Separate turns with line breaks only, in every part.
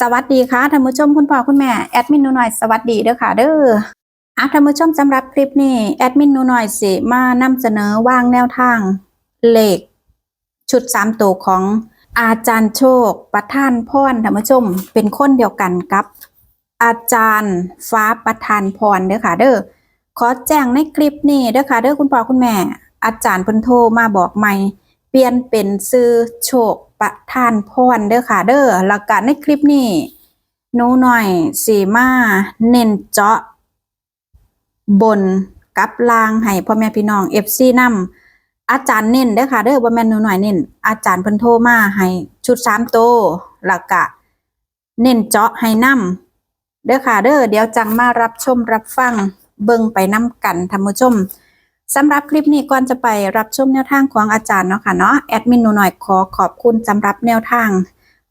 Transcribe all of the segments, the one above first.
สวัสดีค่ะท่านผู้ชมคุณพ่อคุณแม่แอดมินหนูหน่อยสวัสดีเด้อค่ะเด้ออะท่านผู้ชมสำหรับคลิปนี้แอดมินหนูหน่อยสิมานำเสนอวางแนวทางเลขชุดสามตัวของอาจารย์โชค ประท่านพรท่านผู้ชมเป็นคนเดียวกันกับ อาจารย์ฟ้าประทานพรเด้อค่ะเด้อขอแจ้งในคลิปนี้เด้อค่ะเด้อคุณพ่อคุณแม่ อาจารย์เพิ่นโทรมาบอกใหม่ เปลี่ยนเป็นซื้อโชคประทานพรเด้อค่ะ เด้อแล้วก็ในคลิปนี้หนูหน่อยสีมาเน้นเจาะ บนกับลางให้พ่อแม่พี่น้อง FC นำอาจารย์เน้นเด้อค่ะเด้อบ่แม่นหนูหน่อยเน้นอาจารย์เพิ่นโทรมาให้ชุด3โตแล้วก็เน้นเจาะให้นำเด้อค่ะเด้อเดี๋ยวจังมารับชมรับฟังเบิ่งไปนํกันท่านผู้ชม สำหรับคลิปนี้ก่อนจะไปรับชมแนวทางของอาจารย์เนาะค่ะเนาะแอดมินหนูหน่อยขอขอบคุณสำหรับแนวทาง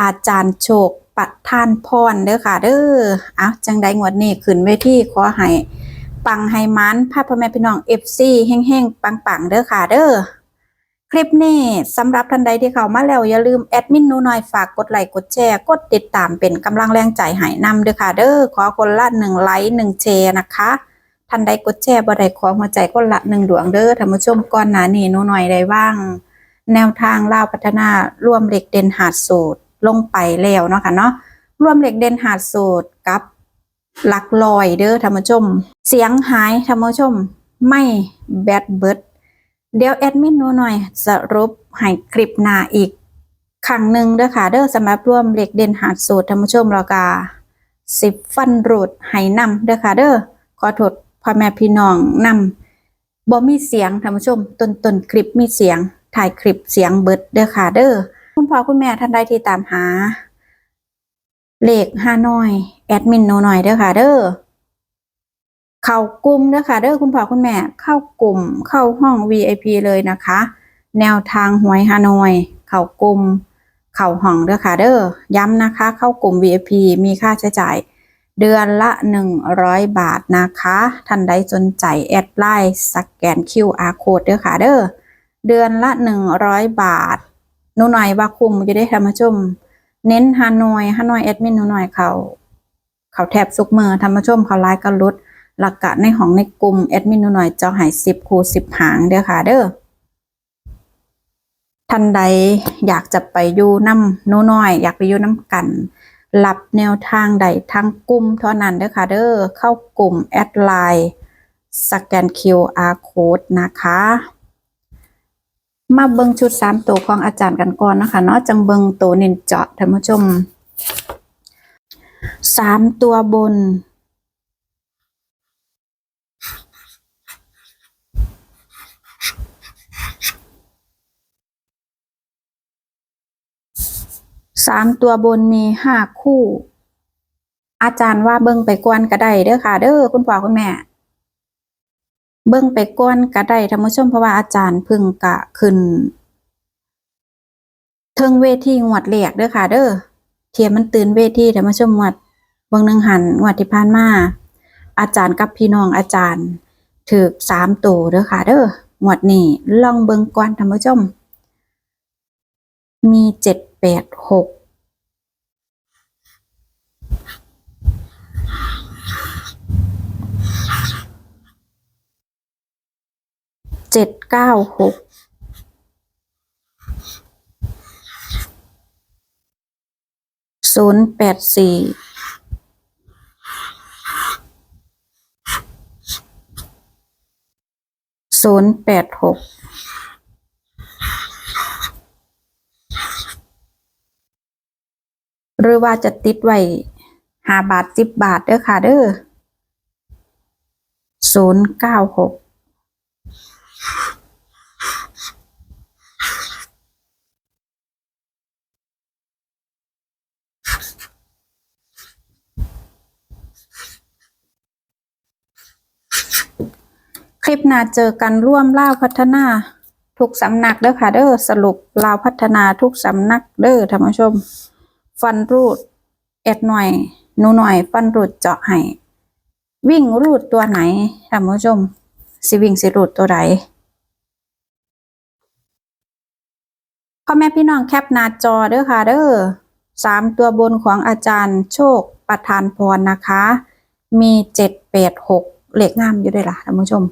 อาจารย์โชคประทานพรเด้อค่ะ เด้อเอาจังใดงวดนี้ขึ้นเวทีขอให้ปังให้มันพาพ่อแม่พี่น้อง FC แห้งๆ ปังๆ เด้อค่ะเด้อคลิปนี้สำหรับท่านใดที่เข้ามาแล้วอย่าลืมแอดมินหนูหน่อยฝากกดไลค์กดแชร์กดติดตามเป็นกำลังแรงใจให้นำเด้อค่ะเด้อขอคนละหนึ่งไลค์หนึ่งแชร์นะคะ ท่านใดกดแชร์บ่ได้ขอหัวใจคนละหนึ่งดวงเด้อท่านผู้ชมก่อนหน้านี้หนูหน่อยได้ว่าง แนวทางล่าวพัฒนาร่วมเหล็กเด่นหาดสูตรลงไปแล้วเนาะค่ะเนาะร่วมเหล็กเด่นหาดสูตรกับหลักลอยเด้อท่านผู้ชม เสียงหายท่านผู้ชม ไม่แบดเบิดเดี๋ยวแอดมินหนูหน่อยสรุปให้คลิปหน้าอีกครั้งหนึ่งเด้อค่ะเด้อสำหรับร่วมเหล็กเด่นหาดสูตรท่านผู้ชมแล้วก็สิบฟันรูดให้นำเด้อค่ะเด้อขอโทษ พ่อแม่พี่น้องนำบ่มีเสียงท่านผู้ชมต้นต้นคลิปมีเสียง ถ่ายคลิปเสียงเบิดเด้อค่ะเด้อคุณพ่อคุณแม่ท่านใดที่ตามหา เลขห้าน้อย แอดมินโนหน่อยเด้อค่ะ เด้อเข้ากลุ่มเด้อค่ะเด้อคุณพ่อคุณแม่เข้ากลุ่มเข้าห้อง VIP เลยนะคะ แนวทางหวยฮานอยเข้ากลุ่มเข้าห้องเด้อค่ะเด้อย้ำนะคะ เข้ากลุ่ม VIP มีค่าใช้จ่าย เดือนละ 100 บาทนะคะ ท่านใดสนใจแอดไลน์สแกน QR code เด้อค่ะเด้อเดือนละ 100 บาทหนูหน่อยว่าคุมจะได้ทำมาชม เน้นฮานอยฮานอยแอดมินหนูหน่อยเขาเขาแทบสุกมือทำมาชมเขาไลน์กันลดหลักกะในของในกลุ่มแอดมินหนูหน่อยจะหายสิบคูสิบหางเด้อค่ะเด้อท่านใดอยากจะไปอยู่น้ำหนูน้อย อยากไปอยู่น้ำกัน รับแนวทางใดทางกลุ่มเท่านั้นเด้อค่ะเด้อเข้ากลุ่มแอดไลน์สแกน QR code นะคะ มาเบิงชุดสามตัวของอาจารย์กันก่อนนะคะเนาะจังเบิงตัวเน้นเจาะท่านผู้ชมสามตัวบน สามตัวบนมีห้าคู่ อาจารย์ว่าเบิ่งไปก่อนก็ได้เด้อค่ะ เด้อคุณพ่อคุณแม่ เบิ่งไปก่อนก็ได้ท่านผู้ชมเพราะว่าอาจารย์พึ่งกะขึ้นเทิงเวทีงวดแรกเด้อค่ะ เด้อเทียมมันตื่นเวทีท่านผู้ชมงวดเบิ่งหนึงหันงวดที่ผ่านมาอาจารย์กับพี่น้องอาจารย์ถือสามตัวเด้อค่ะ เด้องวดนี้ลองเบิ่งก่อนท่านผู้ชม มีเจ็ด แปดหกเจ็ดเก้าหกศูนย์แปดสี่ศูนย์แปดหก หรือว่าจะติดไว้ห้าบาทสิบบาทเด้อค่ะเด้อศูนย์เก้าหกคลิปหน้าเจอกันร่วมเล่าพัฒนาทุกสำนักเด้อค่ะเด้อสรุปลาวพัฒนาทุกสำนักเด้อท่านผู้ชม ฟันรูดเอ็ดหน่อย หนูหน่อย ฟันรูดเจาะให้ วิ่งรูดตัวไหนท่านผู้ชม สิวิ่งสิรูดตัวไหนพ่อแม่พี่น้องแคปหน้าจอเด้อค่ะเด้อสามตัวบนของอาจารย์โชคประทานพรนะคะ มีเจ็ดแปดหกเลขงามอยู่ด้วยล่ะท่านผู้ชม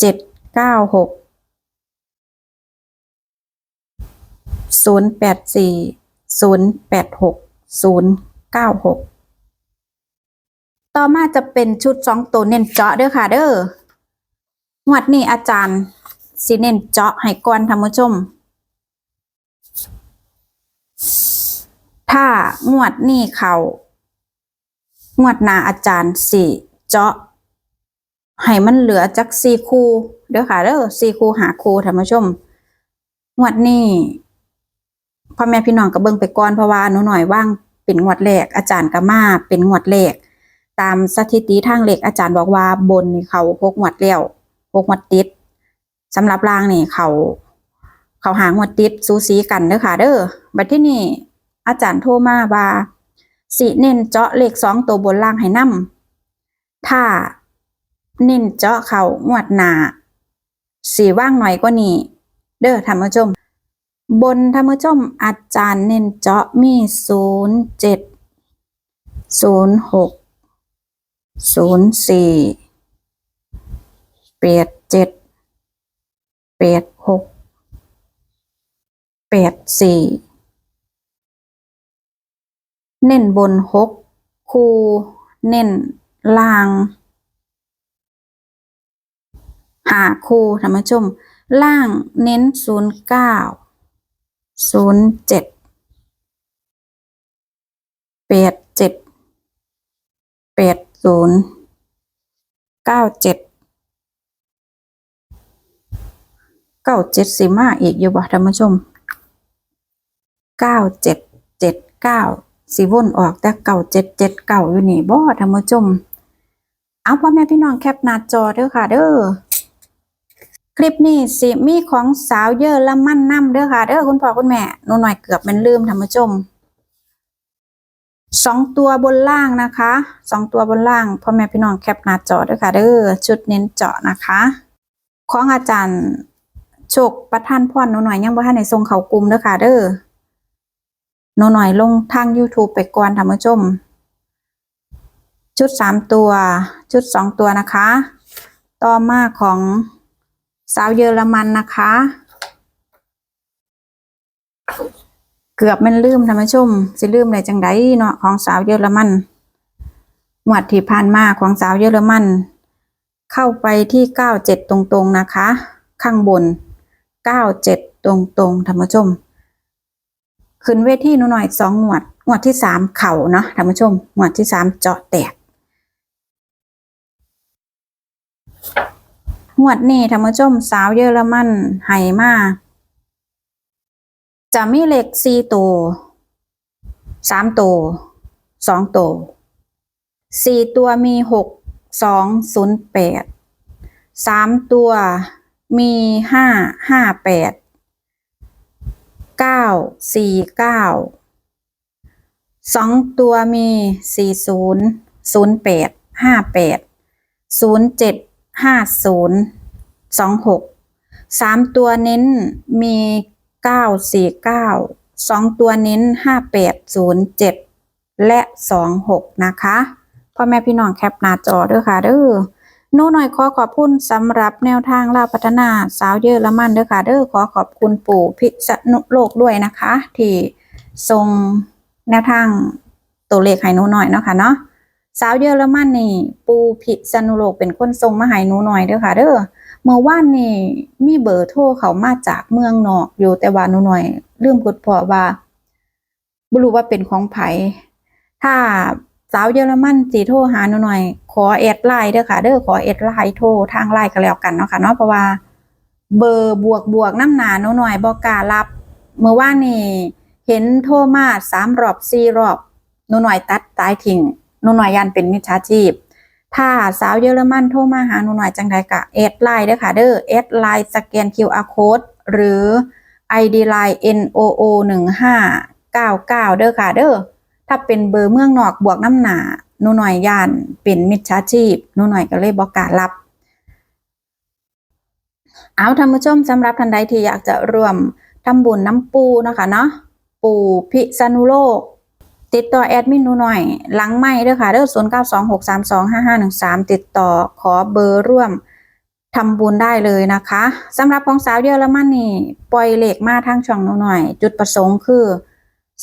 เจ็ดเก้าหกศูนย์แปดสี่ ศูนย์แปดหกศูนย์เก้าหกต่อมาจะเป็นชุดสองตัวเน้นเจาะเด้อค่ะ เด้องวดนี้อาจารย์สิเน้นเจาะให้ก่อนท่านผู้ชม ถ้างวดนี้เขางวดหน้าอาจารย์สี่เจาะให้มันเหลือจักสี่คู่เด้อค่ะเด้อสี่คู่หาคู่ท่านผู้ชมงวดนี้ พ่อแม่พี่น้องก็เบิ่งไปก่อนเพราะว่าหนูหน่อยว่างเป็นงวดแรกอาจารย์ก็มาเป็นงวดแรกตามสถิติทางเลขอาจารย์บอกว่าบนนี่เขาหกงวดแล้วหกงวดติดสำหรับล่างนี่เขา เขาหางวดติดสูสีกันเด้อค่ะ เด้อบัดที่นี่อาจารย์โทรมาว่าสิเน้นเจาะเลขสองตัวบนล่างให้นํถ้าเน้นเจาะเขางวดหนาสีว่างหน่อยกว่านี้ เด้อท่านผู้ชม บนท่านผู้ชมอาจารย์เน้นเจาะมีศูนย์เจ็ดศูนย์หกศูนย์สี่แปดเจ็ดแปดหกแปดสี่เน้นบนหกคูเน้นล่างหาคูท่านผู้ชม ล่างเน้นศูนย์เก้า ศูนย์เจ็ดแปดเจ็ดแปดศูนย์เก้าเจ็ดเก้าเจ็ดสิมาอีกอยู่บ่ท่านผู้ชมเก้าเจ็ดเจ็ดเก้าสิวนออกแต่เก้าเจ็ดเจ็ดเก้าอยู่นี่บ่ท่านผู้ชมเอาพ่อแม่พี่น้องแคปหน้าจอเด้อค่ะเด้อ คลิปนี้สิมีของสาวเยอะละมั่นน้ำเด้อค่ะเด้อคุณพ่อคุณแม่หนูหน่อยเกือบแมันลืมท่านผู้ชมสองตัวบนล่างนะคะสองตัวบนล่างพ่อแม่พี่น้องแคปหน้าจอด้อค่ะเด้อชุดเน้นเจาะนะคะ ของอาจารย์โชคประทานพรหนูหน่อยยังบ่ทันได้ส่งเขากลุ่มเด้อค่ะเด้อหนูหน่อยลงทาง YouTube ไปก่อนท่านผู้ชม ชุดสามตัว ชุดสองตัวนะคะ ต่อมาของ สาวเยอรมันนะคะ เกือบแมันลืมท่านผู้ชม สิลืมได้จังไดเนาะของสาวเยอรมันหวดที่ผ่านมาของสาวเยอรมัน เข้าไปที่เก้าเจ็ดตรงๆนะคะ ข้างบนเก้าเจ็ดตรงๆท่านผู้ชม ขึ้นเวทีหนูหน่อยสองหวดหวดที่สามเข่าเนาะท่านผู้ชมหวดที่สามเจาะแตก วดนี้ท่านผู้ชมสาวเยอรมันไห้มาจะมีเลขสี่ตัวสามตัวสองตัวสี่ตัวมีหกสองศูนย์แปดสามตัวมีห้าห้าแปดเก้าสี่เก้าสองตัวมีสี่ศูนย์ศูนย์แปดห้าแปดศูนย์เจ็ดห้าศูนย์ สองหกสามตัวเน้นมีเก้าสี่เก้าสองตัวเน้นห้าแปดศูนย์เจ็ดและสองหกนะคะพ่อแม่พี่น้องแคปหน้าจอเด้อค่ะเด้อนูหน่อยขอขอบคุณสำหรับแนวทางลาพัฒนาสาวเยอรมันเด้อค่ะเด้อขอขอบคุณปู่พิษณุโลกด้วยนะคะ ที่ทรงแนวทางตัวเลขให้หนูหน่อยเนาะค่ะเนาะสาวเยอรมันนี่ ปูพิษณุโลกเป็นคนส่งมาให้หนูหน่อยเด้อค่ะเด้อ เมื่อวานนี่มีเบอร์โทรเขามาจากเมืองนอกอยู่แต่ว่าหนูหน่อยลืมกดพอว่าบ่รู้ว่าเป็นของไผถ้าสาวเยอรมันสิโทรหาหนูหน่อย ขอแอดไลน์เด้อค่ะ เด้อขอแอดไลน์โทรทางไลน์ก็แล้วกันเนาะค่ะเนาะเพราะว่า เบอร์บวกบวกน้ำหนาหนูหน่อยบ่กล้ารับ เมื่อวานนี่เห็นโทรมาสามรอบสี่รอบหนูหน่อยตัดสายทิ้งหนูหน่อยยันเป็นมิจฉาชีพ ถ้าสาวเยอรมันโทรมาหาหนูหน่อยจังใดกะแอดไลน์เด้อค่ะเด้อแอดไลน์สแกน QR code หรือ ID line NOO 1599เด้อค่ะเด้อถ้าเป็นเบอร์เมืองนอกบวกน้ำหนาหนูหน่อยย่านเป็นมิจฉาชีพหนูหน่อยก็เลยบอกการับ เอาท่านผู้ชมสำหรับท่านใดที่อยากจะร่วมทำบุญน้ำปูนะคะเนาะปูพิษณุโลก ติดต่อแอดมินหนูหน่อย หลังไม่เด้อค่ะเด้อ0 9 2 6 3 2 5 5 1 3ติดต่อขอเบอร์ร่วมทำบุญได้เลยนะคะสำหรับของสาวเยอรมันนี่ปล่อยเหล็กมาทางช่องหนูหน่อย จุดประสงค์คือ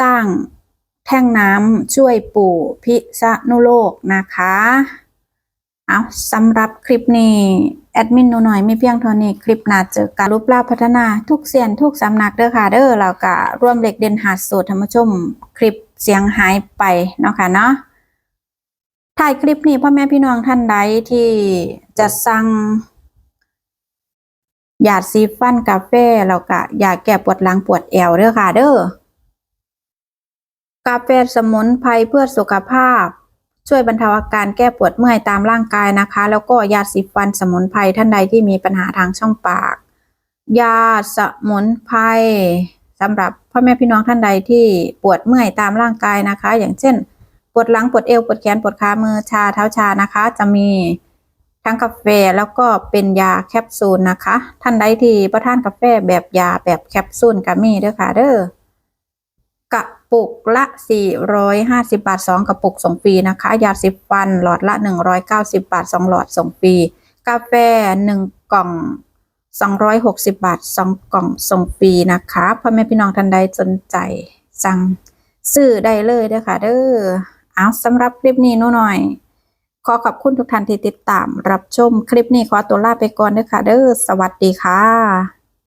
สร้างแท่งน้ำช่วยปู่พิษณุโลกนะคะ เอาสำหรับคลิปนี้แอดมินหนูหน่อยไม่เพียงเท่านี้คลิปหน้าเจอกันรูปลาพัฒนาทุกเสียนทุกสำนักเด้อค่ะเด้อเราก็ร่วมเหล็กเด่นหาดสูตรธรรมชมคลิป เสียงหายไปเนาะค่ะเนาะถ่ายคลิปนี้พ่อแม่พี่น้องท่านใดที่จะสั่งยาสีฟันกาแฟแล้วก็ยาแก้ปวดหลังปวดแอวเด้อค่ะเด้อกาแฟสมุนไพรเพื่อสุขภาพ ช่วยบรรเทาอาการแก้ปวดเมื่อยตามร่างกายนะคะ แล้วก็ยาสีฟันสมุนไพรท่านใดที่มีปัญหาทางช่องปาก ยาสมุนไพร สำหรับพ่อแม่พี่น้องท่านใดที่ปวดเมื่อยตามร่างกายนะคะ อย่างเช่น ปวดหลังปวดเอวปวดแขนปวดขามือชาเท้าชานะคะ จะมีทั้งกาแฟแล้วก็เป็นยาแคปซูลนะคะ ท่านใดที่ประทานกาแฟแบบยาแบบแคปซูลก็มีเด้อค่ะเด้อกระปุกละ 450 บาท 2 กระปุกส่งฟรีนะคะ ยาสีฟันหลอดละ 190 บาท 2 หลอดส่งฟรีกาแฟ 1 กล่อง 260 บาท 2 กล่องส่งฟรีนะคะพ่อแม่พี่น้องท่านใดสนใจสั่งซื้อได้เลยเด้อค่ะเด้อเอาสำหรับคลิปนี้นูหน่อย ขอขอบคุณทุกท่านที่ติดตาม รับชมคลิปนี้ขอตัวลาไปก่อนเด้อค่ะเด้อสวัสดีค่ะ